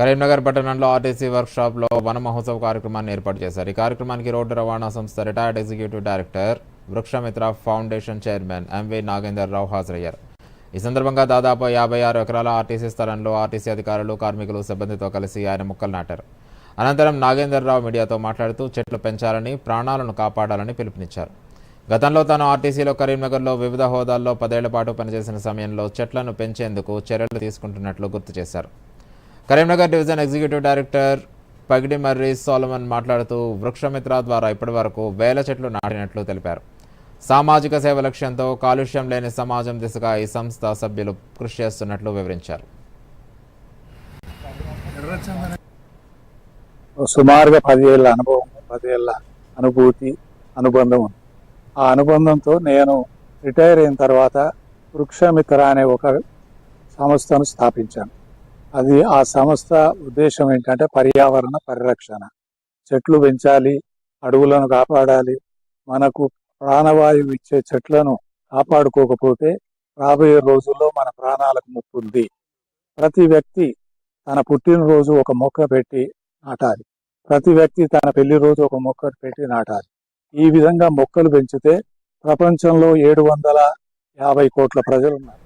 కరీంనగర్ పట్టణంలో RTC work షాప్లో వన మహోత్సవ కార్యక్రమాన్ని ఏర్పాటు చేశారు. ఈ కార్యక్రమానికి రోడ్డు రవాణా సంస్థ retired executive director Vrikshamitra foundation chairman MV Nagender Rao హాజరయ్యారు. ఈ సందర్భంగా దాదాపు యాభై ఆరు ఎకరాల ఆర్టీసీ స్థలంలో ఆర్టీసీ అధికారులు కార్మికులు సిబ్బందితో కలిసి ఆయన మొక్కలు నాటారు. అనంతరం నాగేందర్ రావు మీడియాతో మాట్లాడుతూ చెట్లు పెంచాలని ప్రాణాలను కాపాడాలని పిలుపునిచ్చారు. గతంలో తాను ఆర్టీసీలో కరీంనగర్లో వివిధ హోదాల్లో పదేళ్ళ పాటు పనిచేసిన సమయంలో చెట్లను పెంచేందుకు చర్యలు తీసుకుంటున్నట్లు గుర్తు చేశారు. Karimnagar division executive director Pagidi Marri Solomon మాట్లాడుతూ వృక్షమిత్ర ద్వారా ఇప్పటివరకు వేల చెట్లు నాటినట్లు తెలిపారు. సామాజిక సేవ లక్ష్యంతో కాలుష్యం లేని సమాజం దిశగా ఈ సంస్థ సభ్యులు కృషి చేస్తున్నట్లు వివరించారు. సుమారుగా పదివేల అనుభవం పదివేల అనుభూతి అనుబంధం ఉంది. ఆ అనుబంధంతో నేను రిటైర్ అయిన తర్వాత వృక్షమిత్ర అనే ఒక సంస్థను స్థాపించాను. అది ఆ సంస్థ ఉద్దేశం ఏంటంటే పర్యావరణ పరిరక్షణ. చెట్లు పెంచాలి అడవులను కాపాడాలి మనకు ప్రాణవాయువు ఇచ్చే చెట్లను కాపాడుకోకపోతే రాబోయే రోజుల్లో మన ప్రాణాలకు ముప్పు ఉంది. ప్రతి వ్యక్తి తన పుట్టినరోజు ఒక మొక్క పెట్టి నాటాలి. ప్రతి వ్యక్తి తన పెళ్ళి రోజు ఒక మొక్క పెట్టి నాటాలి. ఈ విధంగా మొక్కలు పెంచితే ప్రపంచంలో ఏడు వందల యాభై కోట్ల ప్రజలు ఉన్నారు.